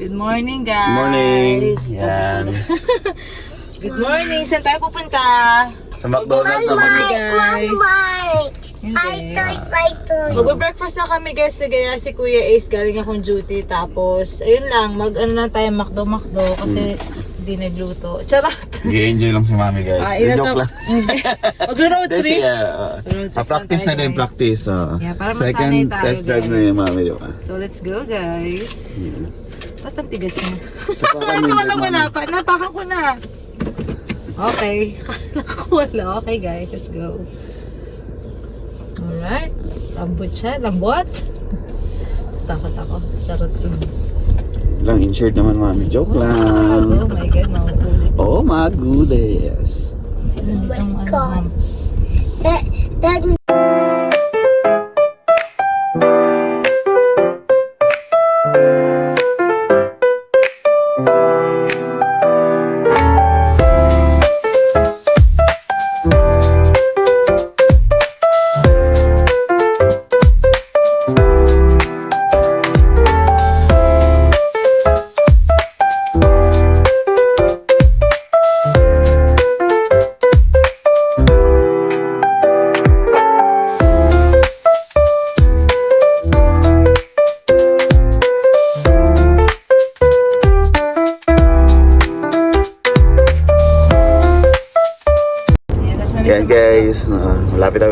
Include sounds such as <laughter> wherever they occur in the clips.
Good morning, guys. Morning. Yan. <laughs> Good morning. Saan tayo pupunta? Sa McDonald's naman. morning, guys. Mike! Hindi. toys, my toys. Mag-breakfast na kami guys. Kaya si Kuya Ace galing akong duty. Tapos, ayun lang. Mag-ano na tayo, makdo-makdo. Kasi hindi nagluto. Charot. Nag-enjoy lang si mami guys. Ah, yun joke na- lang. <laughs> Mag-road trip. uh, Road trip practice na din, practice. Uh, Yeah, para second tayo, test drive na guys. yung mami. Ah. So, let's go, guys. Ba't ang tigas mo? Wala mo na mami. pa. Napakan ko na. Okay. Kala ko wala. Okay, guys. Let's go. Alright. Lambot siya. Lambot. Takot ako. Charot lang. Lang, insured naman mami. Joke Oh lang. my God. Makukulit. Oh my goodness. Nandito ang ano, God. That, that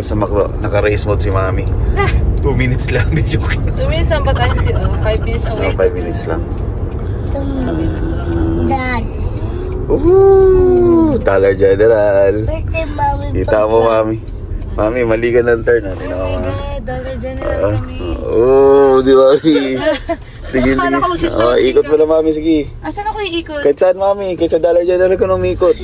sa Macdo. Naka-race mode si mami. <laughs> Two minutes lang. Di <laughs> joke lang. Two minutes lang ba tayo? Oh, five minutes away. Oh, five minutes lang. Dad. Woohoo! Dollar General. First time mommy Kita mo, mami. Mami, mali ka ng turn. Ano Oh my mami? God. Dollar General Ah, kami. Oo, di ba? Sige, <laughs> Akala ko sige. Oh, ikot mo lang, mami. Sige. Asan ako iikot? Kahit saan, mami. Kahit sa Dollar General ka nung umikot.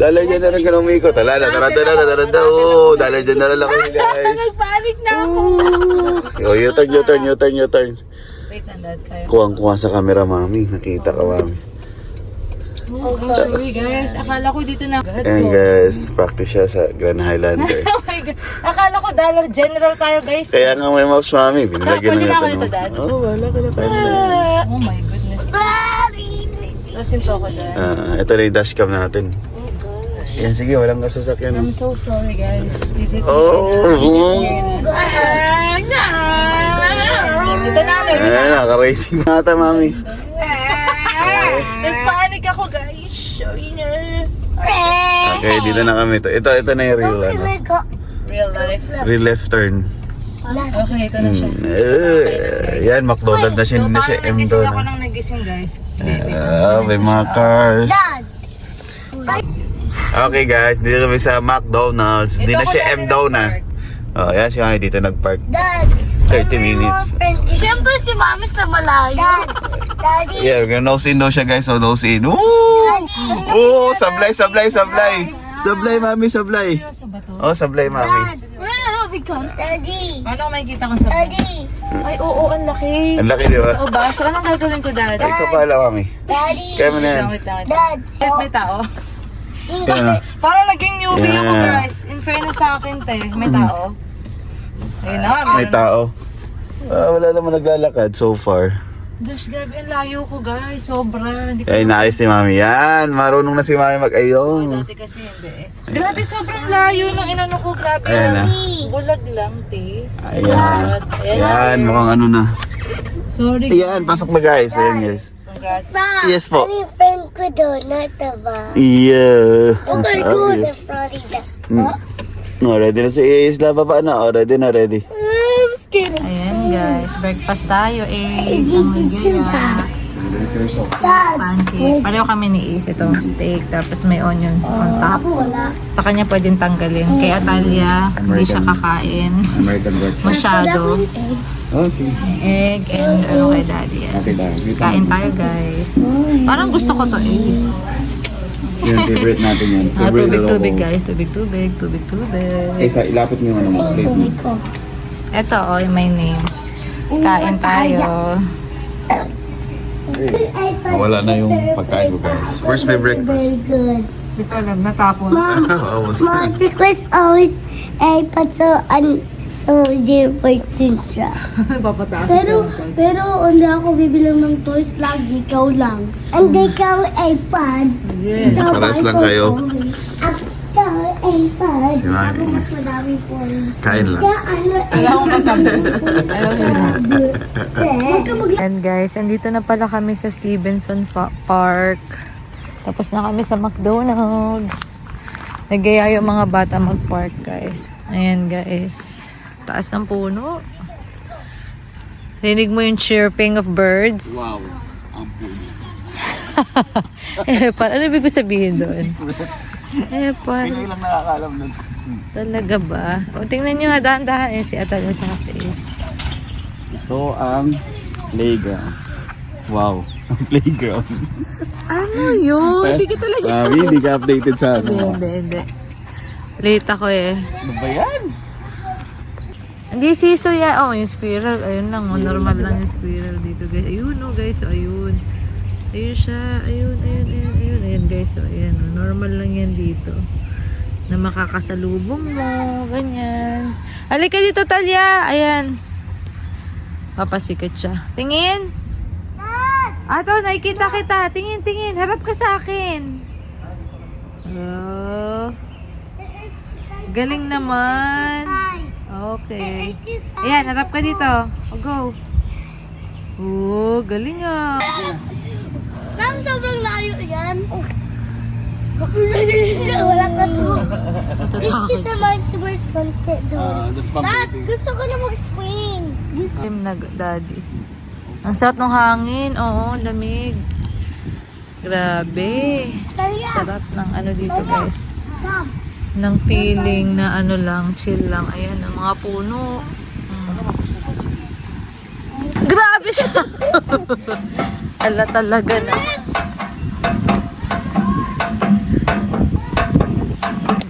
Dollar General ka nung umikot. Ala, na, taranta na, taranta. Oo, Dollar General lang kami, guys. Nagpanik na ako. Oh, U-turn, U-turn, U-turn, U-turn. Wait, nandad kayo. Kuwang-kuha sa camera, mami. Nakita ka, mami. Oh, sorry guys. Akala ko dito na. Ayan, guys. Practice siya sa Grand Highlander. <laughs> Oh my God. Akala ko Dollar General tayo guys. Kaya nga may mouse, mami. Binilagyan Pwede na natin, oh. Dad? Oo, wala ka na kaya. Oh my goodness. Tapos yung toko dyan. Ah, ito na yung dashcam natin. Oh. Yan, sige, walang kasasakyan. I'm so sorry guys. Is it Oh! Ito na. Ayan, naka-racing nata, mami. Nagpanik ako guys. Sorry na. Okay, dito na kami. Ito, ito, ito na yung real, ano, Real life. real left turn. Okay, ito na siya. Mm, eh, yan, McDonald na siya, So, na M nagising ako nang nagising guys. Ah, may mga cars. Dad. Okay guys, dito kami sa McDonald's. Hindi na siya M daw na. Oh, yan si Mami dito nag-park. Dad. 30 minutes. Siyempre si mami sa malayo. Dad. Daddy. Yeah, we're gonna nose in daw siya guys. So nose in. Ooh! Oh, sablay, sablay, sablay. Sablay, Mami, sablay. Oh, sablay, Mami. Where have we come? Daddy. Paano ko makikita kung sa Daddy. Ay, oo, ang laki. Ang laki, di ba? Oo ba? So, anong gagawin ko, Dad? Ikaw pala, Mami. Daddy. Kaya mo na yan. Dad. May tao. Na. Parang naging newbie ako, Yeah. guys. In fairness sa akin, te. May tao. Ayun na, May meron. tao. Ah, wala naman naglalakad so far. Gosh, grabe, ang layo ko, guys. Sobra. Hindi ko Kaya inaayos ni Mami. Yan, marunong na si Mami mag-ayong. Dati kasi hindi eh. Grabe, sobrang layo ng inano ko. Grabe. Ayan na. Bulag lang, te. Ayan. Ayan. Yan, mukhang ano na. Sorry. Yan, pasok na guys. Ayan guys. Congrats. Yes po. Ano yung friend ko doon? Not the ba? Yeah. Okay, go sa Florida. No, ready na si Isla. Baba na. Oh, ready na, ready. I'm scared. Ayan, guys. Breakfast tayo, eh. Isang magaya. Dad. Pancake. Pareho kami ni Ace. Ito, steak. Tapos may onion on top. Sa kanya pwedeng tanggalin. Kay Atalia, hindi siya kakain. American breakfast. Masyado. Oh, sige. Egg and ano kay daddy yan. Okay lang. Kain tayo guys. Parang gusto ko to Ace. Yung favorite natin yan. Ah, tubig, tubig guys. Tubig, tubig. Tubig, tubig. Isa, ilapit mo yung ano mo. Plate mo. Ito, oh, yung my name. Kain tayo. Wala na yung pagkain ko guys. Where's my breakfast? Good. Hindi ko alam, natapon. <laughs> Almost Mom, quiz always a put so So, 0% siya. <laughs> Papataas Pero, pero hindi ako bibilang ng toys lagi, ikaw lang. Hindi ikaw iPad. Yeah. Ikaw Paras lang iPhone kayo. only. Ako iPad. Si Mami. Ako mas madaming points. Kain lang. Kaya ano, Alam ko kasabi. Alam mo na. Huwag ka mag- And guys, andito na pala kami sa Stevenson Pa- Park. Tapos na kami sa McDonald's. Nagaya yung mga bata mag-park guys. Ayan guys. Taas ng puno. Rinig mo yung chirping of birds. Wow. Ang puno. <laughs> eh, pa, ano ibig ko sabihin doon? Eh, pa, lang nakakalam nun. talaga ba? O, tingnan nyo ha, dahan-dahan eh, si Atal at saka si Ace. Ito ang playground. Wow. <laughs> Ang playground. Ano yun? Hindi ka talaga. Mami, hindi ka updated sa Hindi, ano. hindi, hindi. Late ako eh. Ano ba yan? Hindi siso ya. Oh, yung squirrel. Ayun lang. Oh, normal lang yung squirrel dito guys. Ayun oh guys. Oh, ayun. Ayun siya. Ayun, ayun, ayun, ayun. Ayun guys. Oh, ayan. Oh, normal lang yan dito. Na makakasalubong mo. Ganyan. Halika dito, Talia. Ayan. Papasikat siya. Tingin. Ato, nakikita kita. Tingin, tingin. Harap ka sa akin. Oh. Galing naman. Okay. Ayan, harap ka dito. O, go. Oh, galing ah. Ma'am, sobrang layo yan. Oh. <laughs> Wala ka to. Natatakot. Sa multiverse content doon. Dad, gusto ko na mag-swing. Tim na daddy. Ang sarap ng hangin. Oo, lamig. Grabe. Sarap ng ano dito guys. Ma'am. Ng feeling na ano lang, chill lang. Ayan, ang mga puno. Mm. Grabe siya. <laughs> Ala talaga na.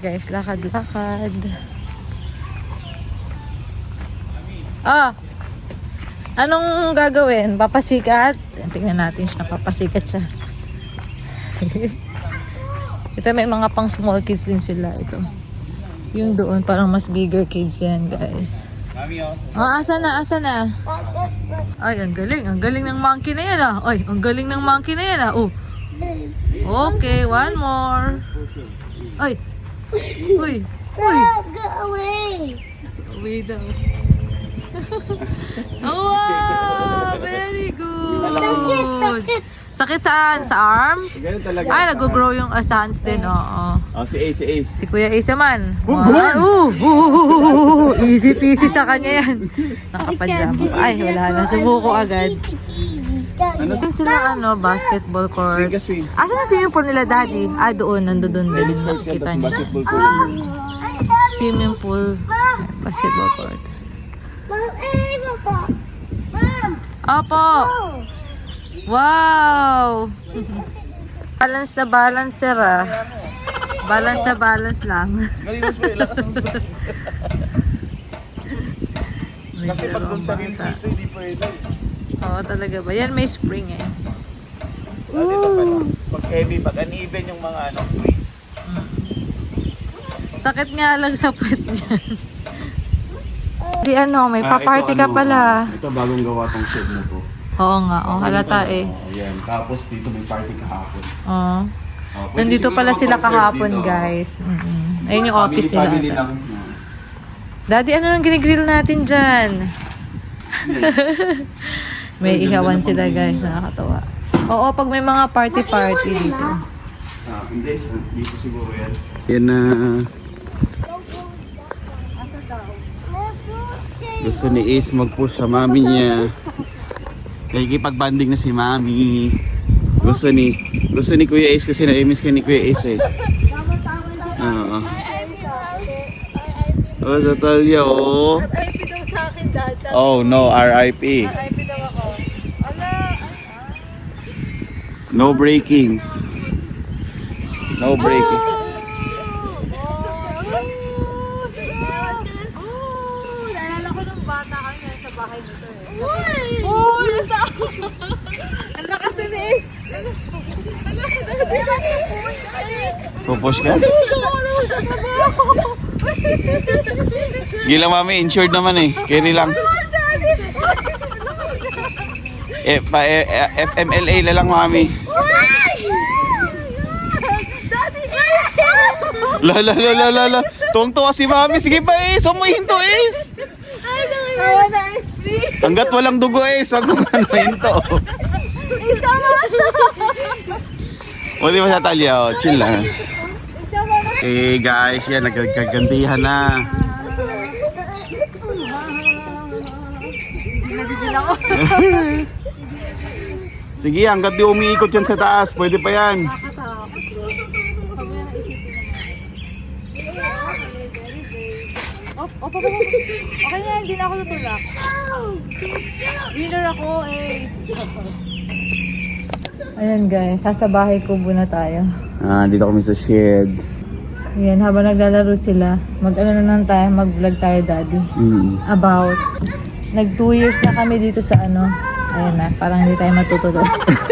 Guys, lakad-lakad. Ah! Anong gagawin? Papasikat? Tingnan natin siya. Papasikat siya. <laughs> Ito may mga pang small kids din sila ito. Yung doon parang mas bigger kids yan guys. Oh. Ah, asa na, asa na? Ay, ang galing. Ang galing ng monkey na yan ah. Ay, ang galing ng monkey na yan ah. Oh. Okay, one more. Ay. Uy. Uy. Go away. Uwi daw. Oh, <laughs> wow! Very good. Sakit, sakit. Sakit saan? Sa arms? Ganun talaga. Ay, nag-grow yung sands din. Oo. Oh, si Ace, si Ace. Si Kuya Ace naman. Boom, Wow. Ooh, ooh, easy peasy sa kanya yan. Nakapajama. Ay, wala na. Sumuko agad. Ano? Saan sila ano, basketball Swing court? ka swing. Ano na swimming pool nila daddy? Ah, doon, nandoon din. Sport ka, Kita tapos niyo. basketball ko. Swimming pool, basketball court. Ma'am, eh, papa. Ma'am. Opo! Wow! <laughs> balance na balance, sir ah. Balance na balance lang. Mo, lakas mo. Kasi pag doon sa real season, hindi pwede. Oo, talaga ba? Yan may spring eh. Dati ito pa, no? Pag heavy, pag uneven yung mga ano, weights. Sakit nga lang sa puwet niyan. Di ano, may Ah, pa-party ito ka ano, pala. ah, Ito bagong gawa tong shed na to. Oo nga, oh, halata Ito, eh. oh, Ayan, tapos dito may party kahapon. Oo. Oh, pwede Nandito siguro pala sila kahapon, dito. guys. Mm-mm. Ayun yung Family- office nila. family ata. lang. Daddy, ano nang ginigrill natin dyan? <laughs> may ihawan sila, guys. Nakakatawa. Oo, pag may mga party-party dito. Ah, hindi, sa- dito siguro yan. Yan na gusto ni Ace mag-push sa mami niya. Nakikipag-banding na si mami. Gusto ni gusto ni Kuya Ace kasi na-miss ka ni Kuya Ace eh. Oo. Oh, sa Talia, oh. RIP daw sa akin, Dad. Sa Oh no, RIP. RIP daw ako. Ala, No breaking. No breaking. Oh, naalala ko nung bata kami sa bahay nito eh. Uy! Oh, nata! Ang lakas na ni Ace. Pupush ka? Gila mami, insured naman eh. Carry lang. Eh, pa, eh, eh, FMLA na lang mami. La la la la la la. Tuwang-tuwa si mami. Sige pa eh. Sumuhin to eh. Hanggat walang dugo eh. Wag mo manuhin to. O di ba sa talya? Oh, chill lang. <laughs> Eh guys, yan. Nagkagantihan na. <laughs> Sige, hanggat di umiikot yan sa taas, pwede pa yan. Oh, oh, papa, papa. Okay na, hindi na ako tutulak. Winner ako eh. Ayan guys, sasabahay ko muna tayo. Ah, dito kami sa shed. Ayan, habang naglalaro sila, mag-ano na lang tayo, mag-vlog tayo daddy. Mm. About, nag 2 years na kami dito sa ano, ayan na, parang hindi tayo matutulog.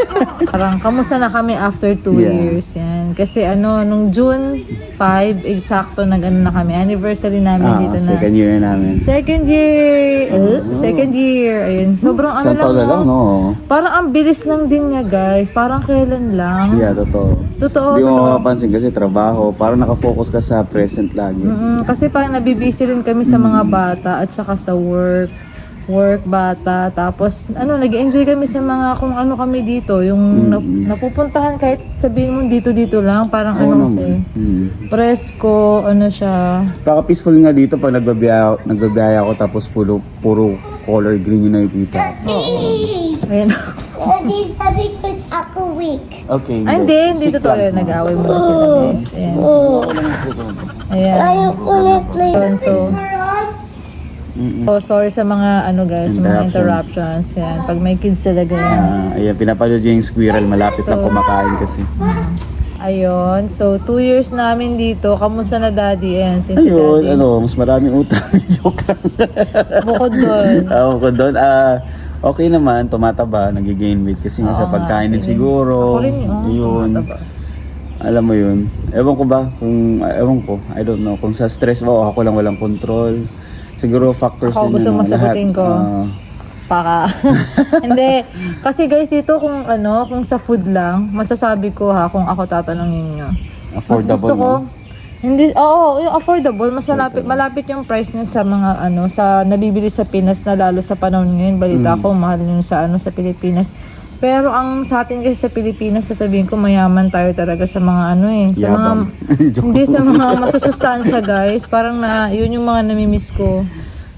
<laughs> parang kamusta na kami after 2 Yeah. years, yan. Kasi ano, nung June 5, eksakto nag-ano na kami, anniversary namin Ah, dito na. second year namin. Second year! Uh, second year! Ayun, sobrang ano Isang lang, taon na lang, no? no? Parang ang bilis lang din niya, guys. Parang kailan lang. Yeah, totoo. Totoo. Hindi mo totoo. makapansin kasi trabaho. Parang nakafocus ka sa present lagi. Mm-mm, kasi parang nabibisi rin kami sa mga bata at saka sa work. Work, bata. Tapos, ano, nag-enjoy kami sa mga kung ano kami dito. Yung nap- napupuntahan kahit sabihin mo dito-dito lang. Parang Oo ano kasi. naman. Mm. Presko, ano siya. Baka peaceful nga dito pag nagbabiyaya, nagbabiyaya ako tapos puro, puro color green yung nakikita. Ayun. Daddy, sabi ko ako weak. Okay. Ay, hindi. Hindi totoo yun. Nag-away muna sila, guys. Ayan. Ayan. wanna play Yun, so, Mm-mm. oh, sorry sa mga, ano guys, mga Interruptions. Yan. Pag may kids talaga yan. Ah, ayan, pinapanood niya yung squirrel. Malapit lang kumakain kasi. Ayun. So, two years namin dito. Kamusta na daddy? Ayan, since si Ayun, daddy. ano, mas maraming utang. <laughs> Joke lang. Bukod doon. Ako ko doon, ah, okay naman, tumataba, nagigain weight kasi nga sa Oo nga, pagkain din yun. siguro. Ako rin yun, Yun. tumataba. Alam mo yun. Ewan ko ba kung, ah, ewan ko, I don't know. Kung sa stress ba o ako lang walang control. Siguro factors Ako din gusto ano, mo sagutin ko. Ah, Paka. <laughs> Hindi. Kasi guys, ito kung ano, kung sa food lang, masasabi ko ha, kung ako tatanungin nyo. Mas affordable gusto ko, no? hindi, oo, yung affordable, mas malapit, malapit yung price niya sa mga ano, sa nabibili sa Pinas na lalo sa panahon ngayon. Balita Mm. ko, mahal yung sa ano, sa Pilipinas. Pero ang sa atin kasi sa Pilipinas, sasabihin ko, mayaman tayo talaga sa mga ano eh. Sa mga, Yabang. <laughs> Joke. hindi sa mga masusustansya guys. Parang na, yun yung mga namimiss ko.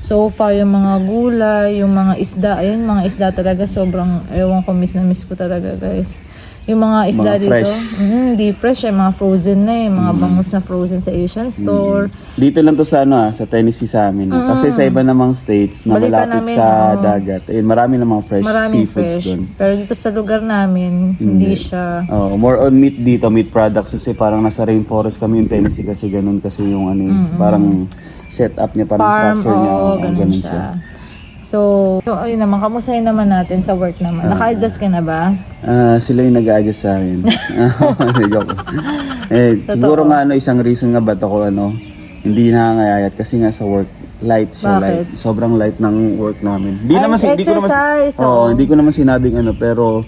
So far, yung mga gulay, yung mga isda, ayun, mga isda talaga sobrang, ewan ko, miss na miss ko talaga guys. Yung mga isda Mga dito, mm, di fresh eh, mga frozen na eh, mga bangus na frozen sa Asian store. Dito lang to sa ano ah, sa Tennessee sa amin. ah. Kasi sa iba namang states na Balita malapit namin, sa oo. dagat, eh, marami namang fresh Maraming seafoods fresh. doon. Pero dito sa lugar namin, hindi, siya. Oh, more on meat dito, meat products kasi parang nasa rainforest kami yung Tennessee kasi ganun kasi yung ano eh, parang setup niya, parang Farm, structure niya. oh, ganun siya. So, so, ayun naman, kamustahin naman natin sa work naman. Naka-adjust ka na ba? Ah, sila yung nag-a-adjust sa akin. <laughs> <laughs> Joke. eh, siguro nga ano, isang reason nga ba't ako ano, hindi nakangayayat kasi nga sa work, light siya, Bakit? light. Sobrang light ng work namin. Hindi Ay, naman, si- hindi ko naman, exercise, Oo, oo. hindi ko naman sinabing ano, pero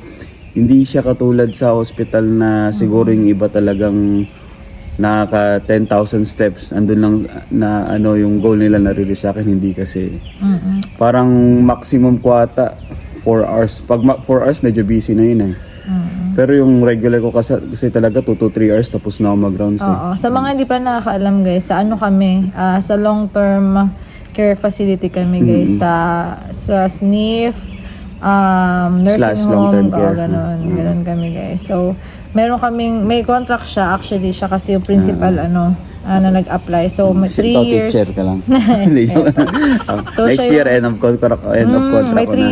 hindi siya katulad sa hospital na siguro yung iba talagang nakaka 10,000 steps andun lang na ano yung goal nila na-release sa akin hindi kasi Mm-mm. parang maximum kwata 4 hours pag 4 hours medyo busy na yun eh Mm-mm. pero yung regular ko kasi, kasi talaga 2 to 3 hours tapos na ako mag-rounds eh. Oo. Sa mga hindi pa nakakaalam guys, sa ano kami, ah, sa long-term care facility kami guys, sa sa SNF, um, nursing Slash home, long-term care. ganun, ganun kami guys. So, meron kaming, may contract siya actually, siya kasi yung principal, ano, ah, na nag-apply. So, may three Ikaw, years, teacher ka lang. <laughs> So, Next year, end of contract, end of Mm, contract may ko na.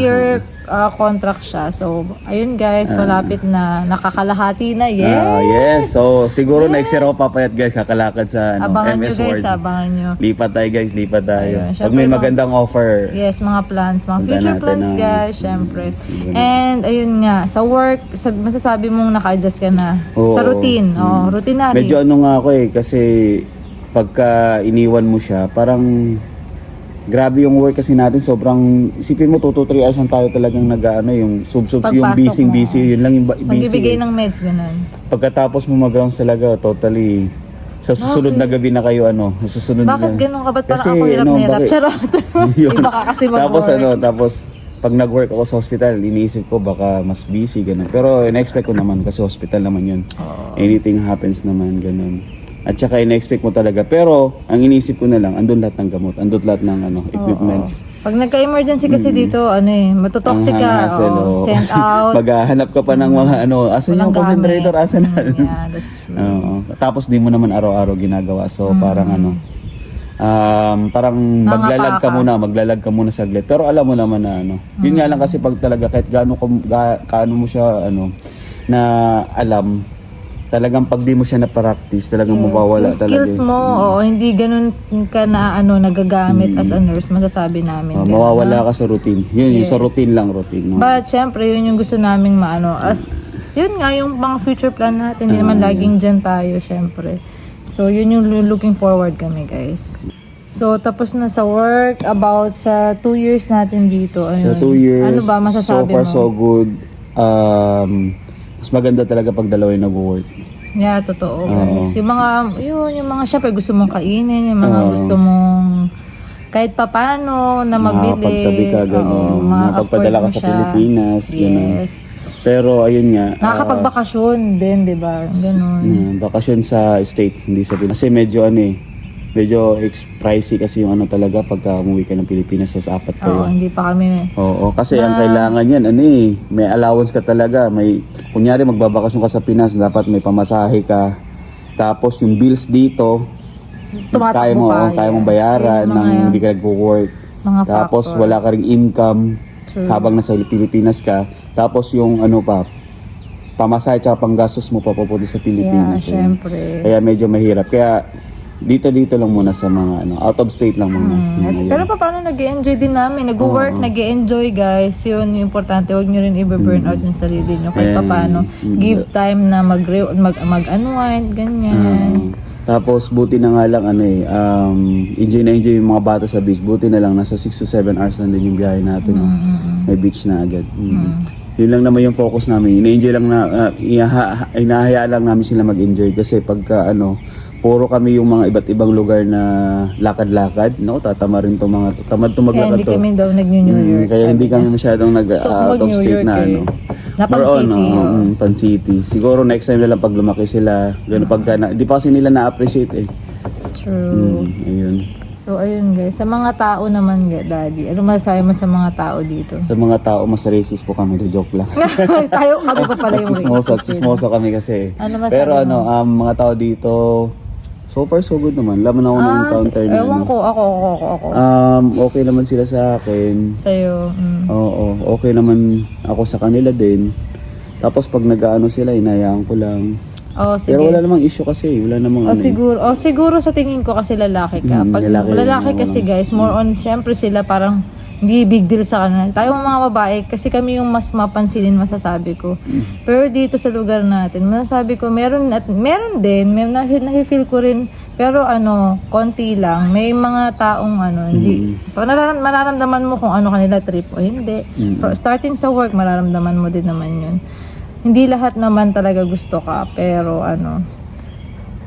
Ah, contract siya. So, ayun guys, malapit na, nakakalahati na, yes! Ah, yes. So, siguro next year ako papayat guys, kakalakad sa ano, abangan nyo MS guys, Word. abangan nyo. Lipat tayo guys, lipat tayo. Ayun, Pag may mga- magandang offer, Yes, mga plans, mga future plans ang- guys, syempre. And ayun nga, sa work, sab- masasabi mong naka-adjust ka na. Oo. Sa routine, oh, routinary. medyo ano nga ako eh, kasi pagka iniwan mo siya, parang grabe yung work kasi natin. Sobrang, isipin mo, 2-3 hours lang tayo talagang nag ano, yung sub-sub, yung busy, mo. busy, yun lang yung busy. Magbibigay ng meds, ganun. Pagkatapos mo mag-rounds talaga, totally, sa susunod na gabi na kayo, ano, sa susunod Bakit na. ganun ka? Ba't parang ako hirap ano, na hirap? Charot. <laughs> Iba ka kasi mag-work. Tapos ano, tapos pag nag-work ako sa hospital, iniisip ko baka mas busy, ganun. Pero in-expect ko naman kasi hospital naman yun. Anything happens naman, ganun. At saka in-expect mo talaga. Pero, ang iniisip ko na lang, andun lahat ng gamot, andun lahat ng ano, equipments. Pag nagka-emergency kasi dito, ano eh, matotoxic ka, hassle, oo, oh. send out. <laughs> Maghahanap ka pa ng mga ano, asan yung concentrator, asan? Mm, yeah, that's true. Oo. Tapos di mo naman araw-araw ginagawa. So parang ano, um, parang maglalag ka muna, maglalag ka muna saglit. Pero alam mo naman na ano. Yun nga lang kasi pag talaga kahit gaano ka, ga, kaano mo siya ano na alam talagang pag di mo siya na-practice, talagang mawawala yung talaga. skills mo, oo, hindi ganun ka na ano nagagamit as a nurse, masasabi namin. Oh, ganun. mawawala ka sa routine. Yun, yung sa Yes. routine lang, routine. No? But syempre, yun yung gusto naming maano. As, yun nga, yung mga future plan natin, hindi Ah, naman laging dyan tayo, syempre. So, yun yung looking forward kami, guys. So, tapos na sa work, about sa two years natin dito. Sa Ayun. two years, Ano ba so masasabi far mo? so good. Um, mas maganda talaga pag dalawa yung nag-work. Yeah, totoo, guys. Yung mga, yun, yung mga, syempre, gusto mong kainin, yung mga Oo. gusto mong, kahit papano na mabili. Makakapagtabi ka, gano'n. Oo, ka ma-afford mo sa siya. Pilipinas, gano'n. Yes. Pero ayun nga, ah, Nakakapagbakasyon din, di ba? Ganun. mm, bakasyon sa States, hindi sa Pilipinas. Kasi medyo ano eh, medyo pricey kasi yung ano talaga pagka umuwi ka ng Pilipinas sa apat Oo, kayo. hindi pa kami. Oo, kasi ang kailangan yan, ano eh, may allowance ka talaga. May, kunyari magbabakasyon ka sa Pinas, dapat may pamasahe ka. Tapos yung bills dito, kaya mo, pa, oh, kaya yeah. mong bayaran mga- hindi ka nag-work. Mga Tapos factor. wala ka ring income True. habang nasa Pilipinas ka. Tapos yung ano pa, pamasahe tsaka panggastos mo pa papunta sa Yeah, Pilipinas. eh. syempre. Kaya medyo mahirap. Kaya dito dito lang muna sa mga ano, out of state lang muna. Mm, at- ayun. pero pa, paano nag enjoy din namin? Nag-work, nag enjoy guys. Yun yung importante. Huwag nyo rin i-burn out yung sarili nyo. Kahit pa And, paano. mm, Give time na mag, mag, mag-unwind, ganyan. Oo. tapos buti na nga lang ano eh, um, enjoy na enjoy yung mga bata sa beach. Buti na lang nasa 6 to 7 hours lang din yung biyahe natin. no? May beach na agad. Mm. Yun lang naman yung focus namin. Ina-enjoy lang na, uh, inaha, inahaya lang namin sila mag-enjoy kasi pagka ano, puro kami yung mga iba't ibang lugar na lakad-lakad. No, tatama rin tong mga, tamad tong Kaya maglakad hindi to. kami daw nag-New Mm, York. kaya hindi kami masyadong nag Gusto ko out of state York na eh. ano. Na More on, city, oo, oh. mm, pan city. Siguro next time na lang pag lumaki sila, ganun pagka na, di pa kasi nila na-appreciate eh. True. Mm, ayun. So, ayun guys. Sa mga tao naman, daddy. Ano masasabi mo sa mga tao dito? Sa mga tao, mas racist po kami, joke lang. <laughs> Tayo, kami pa pala yung racist. chismoso kami kasi. Ano masabi Pero ano, um, mga tao dito, so far so good naman. Laman ako ng Ah, encounter na ewan ano. ko, ako, ako, ako, ako. Um, okay naman sila sa akin. Sa'yo. Mm. Oo, okay naman ako sa kanila din. Tapos pag nag-ano sila, inayaan ko lang. Oh, sige. Pero wala namang issue kasi, wala namang O ano. eh. siguro, o siguro sa tingin ko kasi lalaki ka. Mm, Pag lalaki lalaki, oo. kasi guys, more on syempre sila parang hindi big deal sa kanila. Tayo mga babae, kasi kami yung mas mapansinin masasabi ko. Mm. Pero dito sa lugar natin, masasabi ko, meron at meron din, may nafe-feel ko rin, pero ano, konti lang. May mga taong ano, hindi, Mm. nararam- mararamdaman mo kung ano kanila trip o hindi. Mm. For, starting sa work, mararamdaman mo din naman yun. Hindi lahat naman talaga gusto ka, pero ano,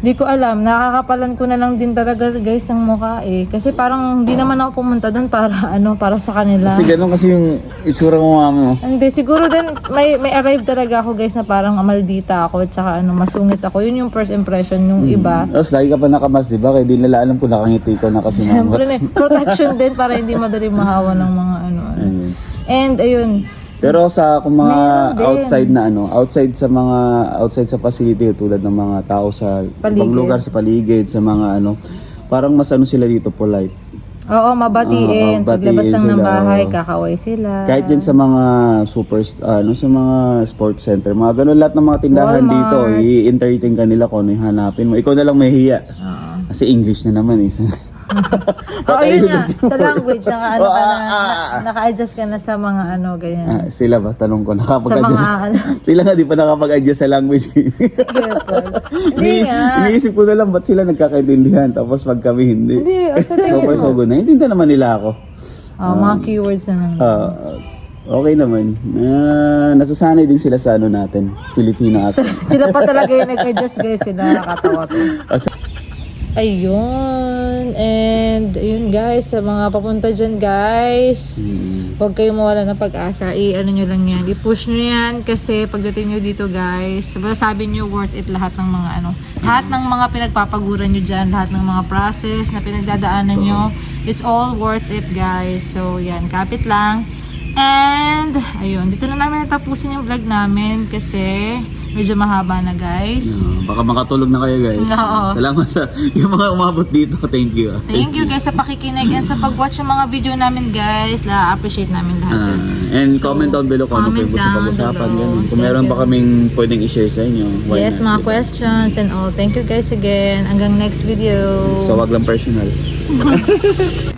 Di ko alam, nakakapalan ko na lang din talaga guys ang mukha eh. Kasi parang hindi naman ako pumunta doon para <laughs> ano, para sa kanila. Kasi ganun kasi yung itsura mo mami mo. Hindi, siguro din may may arrive talaga ako guys na parang maldita ako at saka ano, masungit ako. Yun yung first impression yung iba. Tapos lagi ka pa nakamas, di ba? Kaya di nila alam kung nakangiti ko na kasi. Siyempre na, eh, protection din para hindi madali mahawa ng mga ano. ano. <laughs> And ayun, Pero sa kung mga outside na ano, outside sa mga outside sa facility tulad ng mga tao sa Paligid. ibang lugar sa paligid, sa mga ano, parang mas ano sila dito polite. oo, mabatiin. Oo, Paglabas batiin lang ng sila, bahay, oo. kakaway sila. Kahit din sa mga super ano sa mga sports center, mga ganun lahat ng mga tindahan Walmart. dito, i-entertain ka nila kung ano hanapin mo. Ikaw na lang may hiya. Oo. Kasi English na naman eh. <laughs> <laughs> Oo, yun nga. Sa language, naka, ano ka na, Ah, ah, ah. na- naka-adjust ka na sa mga ano, ganyan. Ah, sila ba? Tanong ko, sa nakapag-adjust? mga ano. <laughs> sila nga di pa nakapag-adjust sa language. <laughs> Hindi nga. Iniisip ko na lang ba't sila nagkakaintindihan tapos pag kami hindi. Hindi, oh, sa So tingin so mo. good. Naiintindihan naman nila ako. Oh, mga keywords na lang. Ah, okay naman. Ah, nasasanay din sila sa ano natin, Filipino accent. sila pa talaga yung nag-adjust guys. Sila nakakatawa to. As- Ayun. And, ayun guys, sa mga papunta dyan guys. Huwag kayong mawala ng pag-asa. I-ano nyo lang yan. I-push nyo yan kasi pagdating nyo dito guys, sabi nyo worth it lahat ng mga ano. Lahat ng mga pinagpapaguran nyo dyan, lahat ng mga process na pinagdadaanan nyo, it's all worth it guys. So yan, kapit lang. And, ayun, dito na namin natapusin yung vlog namin kasi medyo mahaba na guys. Ah, baka makatulog na kayo guys. <laughs> Oo. Salamat sa <laughs> yung mga umabot dito. Thank you. ah. Thank you guys sa pakikinig and sa pag-watch ng mga video namin guys. Na-appreciate namin lahat. Ah, yun. and So, comment down below kung ano gusto down pag-usapan. Ganun. Kung Thank meron you. pa kaming pwedeng i-share sa inyo. why yes, not, mga diba? questions and all. Thank you guys again. Hanggang next video. So wag lang personal. <laughs>